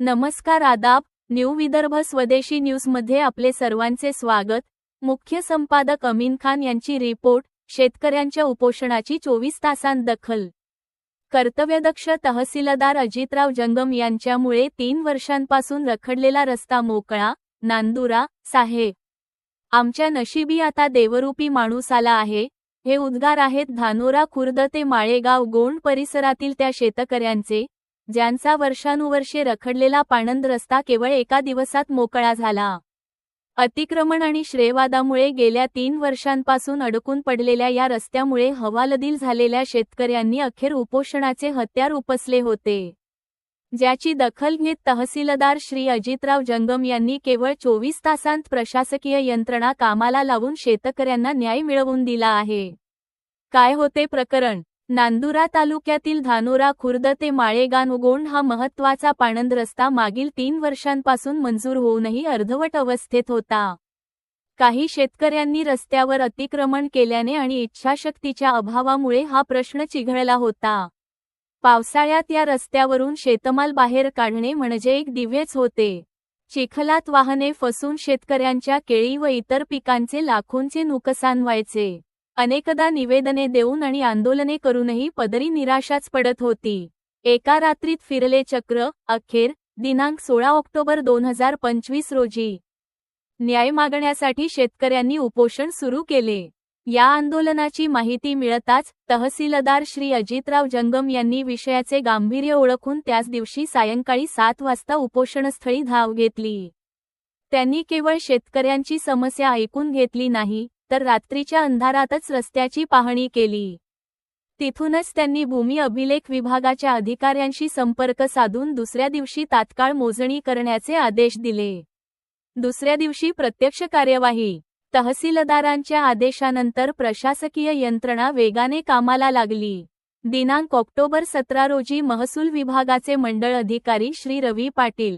नमस्कार आदाब न्यू विदर्भ स्वदेशी न्यूजमध्ये आपले सर्वांचे स्वागत. मुख्य संपादक अमीन खान यांची रिपोर्ट शेतकऱ्यांच्या उपोषणाची चोवीस तासांत दखल. कर्तव्यदक्ष तहसीलदार अजितराव जंगम यांच्यामुळे तीन वर्षांपासून रखडलेला रस्ता मोकळा नांदुरा साहेब आमच्या नशिबी आता देवरूपी माणूस आला आहे. हे उद्गार आहेत धानोरा खुर्द ते माळेगाव गोंड परिसरातील त्या शेतकऱ्यांचे ज्यांचा वर्षानुवर्षे रखडलेला पाणंद रस्ता केवळ एका दिवसात मोकळा झाला. अतिक्रमण आणि श्रेयवादामुळे गेल्या तीन वर्षांपासून अडकून पडलेल्या या रस्त्यामुळे हवालदिल झालेल्या शेतकऱ्यांनी अखेर उपोषणाचे हत्यार उपसले होते. ज्याची दखल घेत तहसीलदार श्री अजितराव जंगम यांनी केवळ चोवीस तासांत प्रशासकीय यंत्रणा कामाला लावून शेतकऱ्यांना न्याय मिळवून दिला आहे. काय होते प्रकरण? नांदुरा तालुक्यातील धानोरा खुर्द ते माळेगान उगोंड हा महत्त्वाचा पाणंद रस्ता मागील तीन वर्षांपासून मंजूर होऊनही अर्धवट अवस्थेत होता. काही शेतकऱ्यांनी रस्त्यावर अतिक्रमण केल्याने आणि इच्छाशक्तीच्या अभावामुळे हा प्रश्न चिघळला होता. पावसाळ्यात या रस्त्यावरून शेतमाल बाहेर काढणे म्हणजे एक दिव्यच होते. चिखलात वाहने फसून शेतकऱ्यांच्या केळी व इतर पिकांचे लाखोंचे नुकसान व्हायचे. अनेकदा निवेदने देऊन आणि आंदोलने करूनही पदरी निराशाच पडत होती. एका रात्रीत फिरले चक्र अखेर दिनांक सोळा ऑक्टोबर दोन हजार पंचवीस रोजी. न्याय मागण्यासाठी शेतकऱ्यांनी उपोषण सुरू केले. या आंदोलनाची माहिती मिळताच तहसीलदार श्री अजितराव जंगम यांनी विषयाचे गांभीर्य ओळखून त्याच दिवशी सायंकाळी सात वाजता उपोषणस्थळी धाव घेतली. त्यांनी केवळ शेतकऱ्यांची समस्या ऐकून घेतली नाही तर रात्रीच्या अंधारातच रस्त्याची पाहणी केली. तिथूनच त्यांनी भूमी अभिलेख विभागाच्या अधिकाऱ्यांशी संपर्क साधून दुसऱ्या दिवशी तात्काळ मोजणी करण्याचे आदेश दिले. दुसऱ्या दिवशी प्रत्यक्ष कार्यवाही तहसीलदारांच्या आदेशानंतर प्रशासकीय यंत्रणा वेगाने कामाला लागली. दिनांक ऑक्टोबर सतरा रोजी महसूल विभागाचे मंडळ अधिकारी श्री रवी पाटील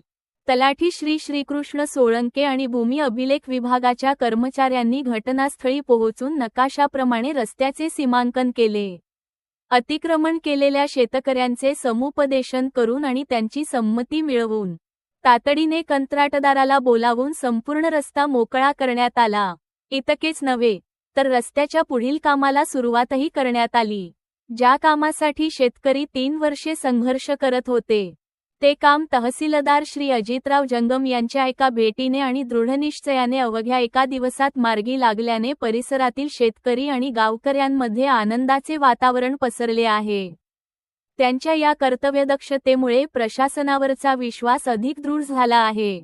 तलाठी श्री श्रीकृष्ण सोळंके आणि भूमी अभिलेख विभागाच्या कर्मचाऱ्यांनी घटनास्थळी पोहोचून नकाशाप्रमाणे रस्त्याचे सीमांकन केले. अतिक्रमण केलेल्या शेतकऱ्यांचे समुपदेशन करून आणि त्यांची संमती मिळवून तातडीने कंत्राटदाराला बोलावून संपूर्ण रस्ता मोकळा करण्यात आला. इतकेच नव्हे तर रस्त्याच्या पुढील कामाला सुरुवातही करण्यात आली ज्या कामासाठी शेतकरी तीन वर्षे संघर्ष करत होते. ते काम तहसीलदार श्री अजितराव जंगम यांच्या एका भेटीने आणि दृढनिश्चयाने अवघ्या एका दिवसात मार्गी लागल्याने परिसरातील शेतकरी आणि गावकऱ्यांमध्ये आनंदाचे वातावरण पसरले आहे. त्यांच्या या कर्तव्यदक्षतेमुळे प्रशासनावरचा विश्वास अधिक दृढ झाला आहे.